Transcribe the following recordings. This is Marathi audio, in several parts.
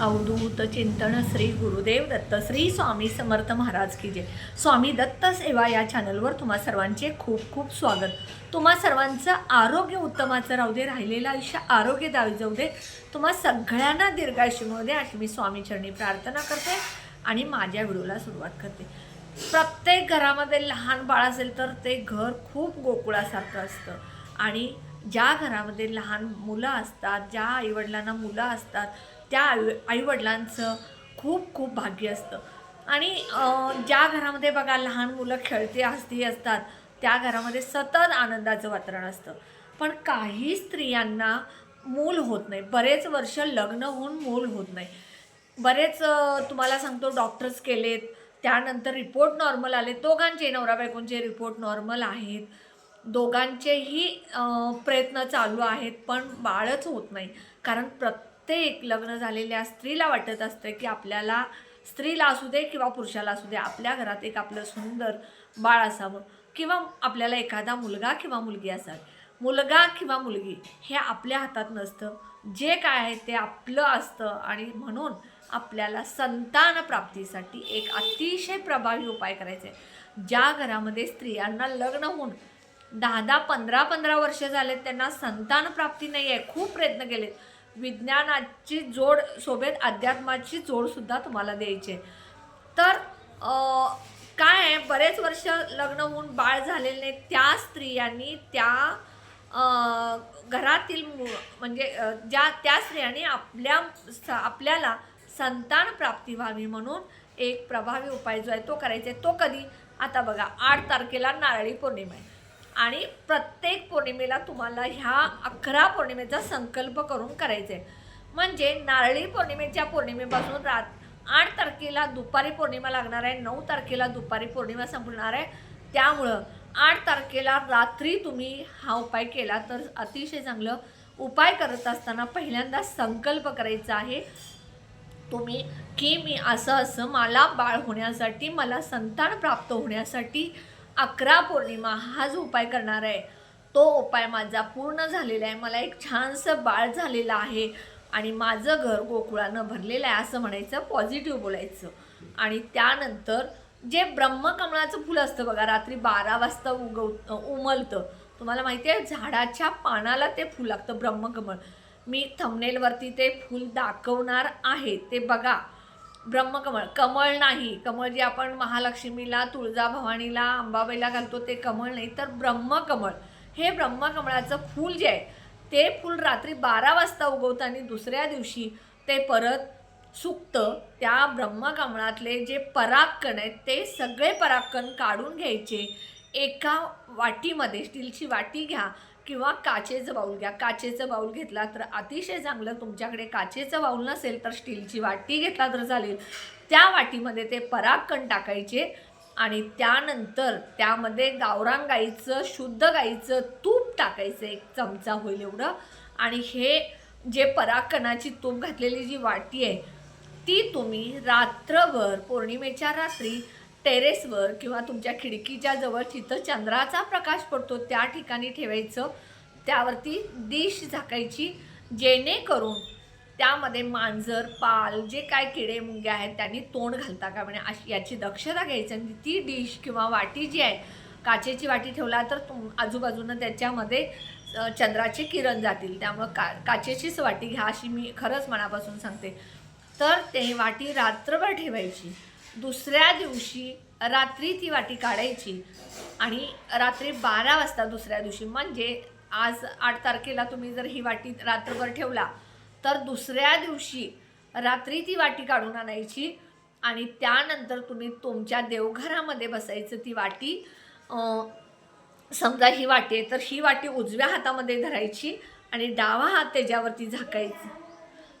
अवधूत चिंतन श्री गुरुदेव दत्त श्री स्वामी समर्थ महाराज की जय. स्वामी दत्त सेवा या चॅनलवर तुम्हा सर्वांचे खूप खूप स्वागत. तुम्हा सर्वांचं आरोग्य उत्तमाचं राहू दे राहिलेलं आयुष्य आरोग्यदायी जाऊ दे. तुम्हा सगळ्यांना दीर्घायुष्य मिळू दे अशी मी स्वामी चरणी प्रार्थना करते आणि माझ्या व्हिडिओला सुरुवात करते. प्रत्येक घरामध्ये लहान बाळ असेल तर ते घर खूप गोकुळासारखं असतं आणि ज्या घरामध्ये लहान मुलं असतात ज्या आईवडिलांना मुलं असतात त्या आई आईवडिलांचं खूप खूप भाग्य असतं. आणि ज्या घरामध्ये बघा लहान मुलं खेळते हसती असतात त्या घरामध्ये सतत आनंदाचं वातावरण असतं. पण काही स्त्रियांना मूल होत नाही. बरेच वर्ष लग्न होऊन मूल होत नाही. बरेच तुम्हाला सांगतो डॉक्टर्स केलेत त्यानंतर रिपोर्ट नॉर्मल आले. दोघांचे नवरा बायकोंचे रिपोर्ट नॉर्मल आहेत. दोघांचेही प्रयत्न चालू आहेत पण बाळच होत नाही. कारण प्रत्येक लग्न झालेल्या स्त्रीला वाटत असतं की आपल्याला स्त्रीला असू दे किंवा पुरुषाला असू दे आपल्या घरात एक आपलं सुंदर बाळ असावं. किंवा आपल्याला एखादा मुलगा किंवा मुलगी असावी. मुलगा किंवा मुलगी हे आपल्या हातात नसतं. जे काय आहे ते आपलं असतं आणि म्हणून आपल्याला संतान प्राप्तीसाठी एक अतिशय प्रभावी उपाय करायचा. आहे ज्या घरामध्ये स्त्रियांना लग्न होऊन दहा दहा पंधरा पंधरा वर्ष झालेत त्यांना संतान प्राप्ती नाही आहे खूप प्रयत्न केलेत. विज्ञानाची जोड सोबत अध्यात्माची जोडसुद्धा तुम्हाला द्यायची आहे. तर काय आहे? बरेच वर्ष लग्न होऊन बाळ झालेले नाही त्या स्त्रियांनी त्या घरातील म्हणजे ज्या त्या स्त्रियांनी आपल्या स- आपल्याला संतान प्राप्ती व्हावी म्हणून एक प्रभावी उपाय जो आहे तो करायचा आहे. तो कधी? आता बघा आठ तारखेला नारळी पौर्णिमा आहे. आणि प्रत्येक पौर्णिमेला तुम्हाला ह्या अकरा पौर्णिमेचा संकल्प करून करायचा. आहे म्हणजे नारळी पौर्णिमेच्या पौर्णिमेपासून रात आठ तारखेला दुपारी पौर्णिमा लागणार आहे नऊ तारखेला दुपारी पौर्णिमा संपणार आहे. त्यामुळं आठ तारखेला रात्री तुम्ही हा उपाय केला तर अतिशय चांगलं उपाय करत असताना पहिल्यांदा संकल्प करायचा आहे. तुम्ही की मी असं असं मला बाळ होण्यासाठी मला संतान प्राप्त होण्यासाठी अकरा पौर्णिमा हा जो उपाय करणार आहे तो उपाय माझा पूर्ण झालेला आहे. मला एक छानसं बाळ झालेलं आहे आणि माझं घर गोकुळानं भरलेलं आहे असं म्हणायचं पॉझिटिव्ह बोलायचं. आणि त्यानंतर जे ब्रह्मकमळाचं फुल असतं बघा रात्री बारा वाजता उगव उमलतं. तुम्हाला माहिती आहे झाडाच्या पानाला ते फुल लागतं ब्रह्मकमळ. मी थंबनेलवरती ते फूल दाखवणार आहे. ते बघा ब्रह्मकमळ. कमळ नाही. कमळ जे आपण महालक्ष्मीला तुळजाभवानीला अंबाबाईला घालतो ते कमळ नाही तर ब्रह्मकमळ. हे ब्रह्मकमळाचं फूल जे आहे ते फूल रात्री बारा वाजता उगवतं आणि दुसऱ्या दिवशी ते परत सुकतं त्या ब्रह्मकमळातले जे परागकण आहेत ते सगळे परागकण काढून घ्यायचे. एका वाटीमध्ये स्टीलची वाटी घ्या किंवा काचेचं बाऊल घ्या. काचेचं बाऊल घेतला तर अतिशय चांगलं. तुमच्याकडे काचेचं बाऊल नसेल तर स्टीलची वाटी घेतला तर चालेल. त्या वाटीमध्ये ते परागकण टाकायचे आणि त्यानंतर त्यामध्ये गावरान गाईचं शुद्ध गाईचं तूप टाकायचं एक चमचा होईल एवढं. आणि हे जे परागकणाची तूप घातलेली जी वाटी आहे ती तुम्ही रात्रभर पौर्णिमेच्या रात्री टेरेसवर किंवा तुमच्या खिडकीच्या जवळ तिथं चंद्राचा प्रकाश पडतो त्या ठिकाणी ठेवायचं. त्यावरती डिश झाकायची जेणेकरून त्यामध्ये मांजर पाल जे काय किडे मुंगे आहेत त्यांनी तोंड घालता का? म्हणजे अशी याची दक्षता घ्यायची आणि ती डिश किंवा वाटी जी आहे काचेची वाटी ठेवला तर तुम आजूबाजूनं त्याच्यामध्ये चंद्राचे किरण जातील. त्यामुळं का काचेचीच वाटी घ्या अशी मी खरंच मनापासून सांगते. तर ते वाटी रात्रभर ठेवायची. दुसऱ्या दिवशी रात्री ती वाटी काढायची आणि रात्री बारा वाजता दुसऱ्या दिवशी म्हणजे आज आठ तारखेला तुम्ही जर ही वाटी रात्रभर ठेवला तर दुसऱ्या दिवशी रात्री ती वाटी काढून आणायची आणि त्यानंतर तुम्ही तुमच्या देवघरामध्ये बसायचं ती वाटी. समजा ही वाटी आहे तर ही वाटी उजव्या हातामध्ये धरायची आणि डावा हात त्याच्यावरती झाकायचा.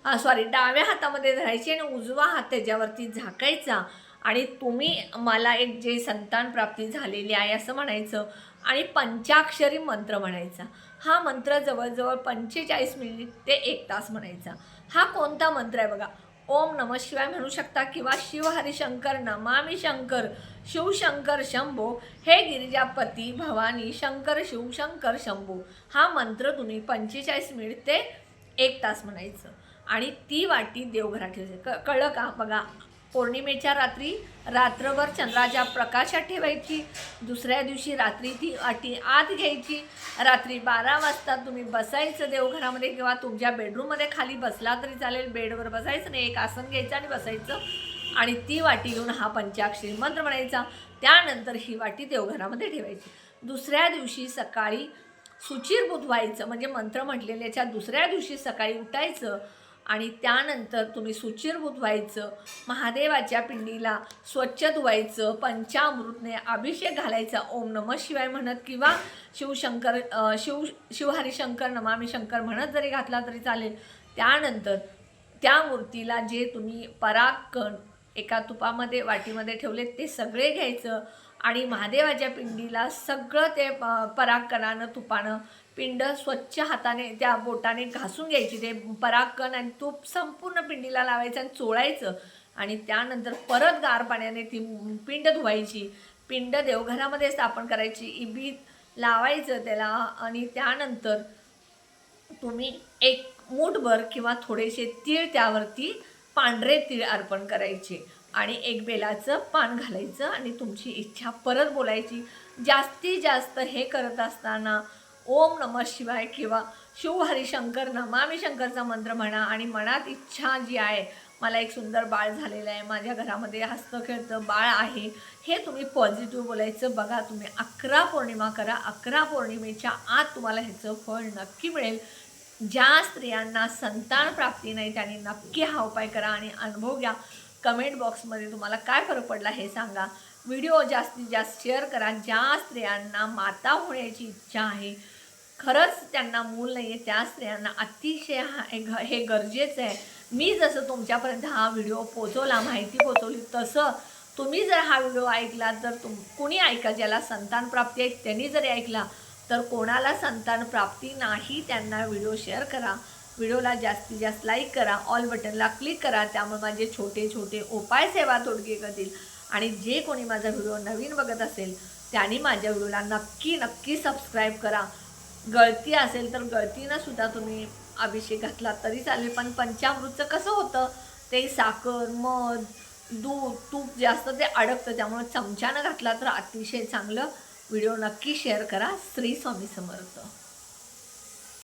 सॉरी डाव्या हातामध्ये धरायची आणि उजवा हात त्याच्यावरती झाकायचा. आणि तुम्ही मला एक जे संतान प्राप्ती झालेली आहे असं म्हणायचं आणि पंचाक्षरी मंत्र म्हणायचा. हा मंत्र जवळजवळ पंचेचाळीस मिनिट ते एक तास म्हणायचा. हा कोणता मंत्र आहे बघा? ओम नम शिवाय म्हणू शकता किंवा शिव हरिशंकर नमामी शंकर शिवशंकर शंभो हे गिरिजापती भवानी शंकर शिवशंकर शंभो. हा मंत्र तुम्ही पंचेचाळीस मिनिट ते एक तास म्हणायचं. आणि ती वाटी देवघरात ठेवायची क कळलं का? बघा पौर्णिमेच्या रात्री रात्रभर चंद्राच्या प्रकाशात ठेवायची दुसऱ्या दिवशी रात्री ती वाटी आत घ्यायची. रात्री बारा वाजता तुम्ही बसायचं देवघरामध्ये किंवा तुमच्या बेडरूममध्ये खाली बसला तरी चालेल. बेडवर बसायचं नाही एक आसन घ्यायचं आणि बसायचं. आणि ती वाटी घेऊन हा पंचाक्षरी मंत्र म्हणायचा. त्यानंतर ही वाटी देवघरामध्ये ठेवायची. दुसऱ्या दिवशी सकाळी सुचिरभूत व्हायचं म्हणजे मंत्र म्हटलेल्याच्या दुसऱ्या दिवशी सकाळी उठायचं. आणि त्यानंतर तुम्ही सुचिरभूत व्हायचं महादेवाच्या पिंडीला स्वच्छ धुवायचं पंचामृतने अभिषेक घालायचा ओम नम शिवाय म्हणत किंवा शिवशंकर शिव शिवहरिशंकर नमामी शंकर म्हणत जरी घातला तरी चालेल. त्यानंतर त्या मूर्तीला जे तुम्ही परागकण एका तुपामध्ये वाटीमध्ये ठेवले ते सगळे घ्यायचं आणि महादेवाच्या पिंडीला सगळं ते अ, परागकणानं तुपानं पिंड स्वच्छ हाताने त्या बोटाने घासून घ्यायची. ते परागकण आणि तूप संपूर्ण पिंडीला लावायचं आणि चोळायचं. आणि त्यानंतर परत गार पाण्याने ती पिंड धुवायची. पिंड देवघरामध्ये स्थापन करायची. इबी लावायचं त्याला आणि त्यानंतर तुम्ही एक मूठभर किंवा थोडेसे तीळ त्यावरती पांढरे तीळ अर्पण करायचे. आणि एक बेलाचं पान घालायचं आणि तुमची इच्छा परत बोलायची. जास्तीत जास्त हे करत असताना ओम नम शिवाय किंवा शिव हरिशंकर नमामी शंकरचा मंत्र म्हणा आणि मनात इच्छा जी आहे मला एक सुंदर बाळ झालेलं आहे. माझ्या घरामध्ये हस्त खेळतं बाळ आहे. हे तुम्ही पॉझिटिव्ह बोलायचं बघा. तुम्ही अकरा पौर्णिमा करा. अकरा पौर्णिमेच्या आत तुम्हाला ह्याचं फळ नक्की मिळेल. ज्या स्त्रियांना संतान प्राप्ती नाही त्यांनी नक्की हा उपाय करा आणि अनुभव घ्या. कमेंट बॉक्समध्ये तुम्हाला काय फरक पडला हे सांगा. व्हिडिओ जास्तीत जास्त शेअर करा. ज्या स्त्रियांना माता होण्याची इच्छा आहे खरंच त्यांना मूल नाही आहे त्या स्त्रियांना अतिशय हा हे गरजेचं आहे. मी जसं तुमच्यापर्यंत हा व्हिडिओ पोचवला माहिती पोचवली तसं तुम्ही जर हा व्हिडिओ ऐकला तर तुम कुणी ऐका ज्याला संतान प्राप्ती आहे त्यांनी जरी ऐकला तर कोणाला संतान प्राप्ती नाही त्यांना व्हिडिओ शेअर करा. व्हिडिओला जास्तीत जास्त लाईक करा ऑल बटनला क्लिक करा त्यामुळे माझे छोटे छोटे उपाय सेवा तोडगे करतील. आणि जे कोणी माझा व्हिडिओ नवीन बघत असेल त्यांनी माझ्या व्हिडिओला नक्की नक्की सबस्क्राईब करा. गळती असेल तर गळतीनं सुद्धा तुम्ही अभिषेक घातला तरी चालेल. पण पंचामृतचं कसं होतं? ते साखर मध दूध तूप जास्त ते अडकतं. त्यामुळे चमच्यानं घातला तर अतिशय चांगलं. व्हिडिओ नक्की शेअर करा. श्री स्वामी समर्थ.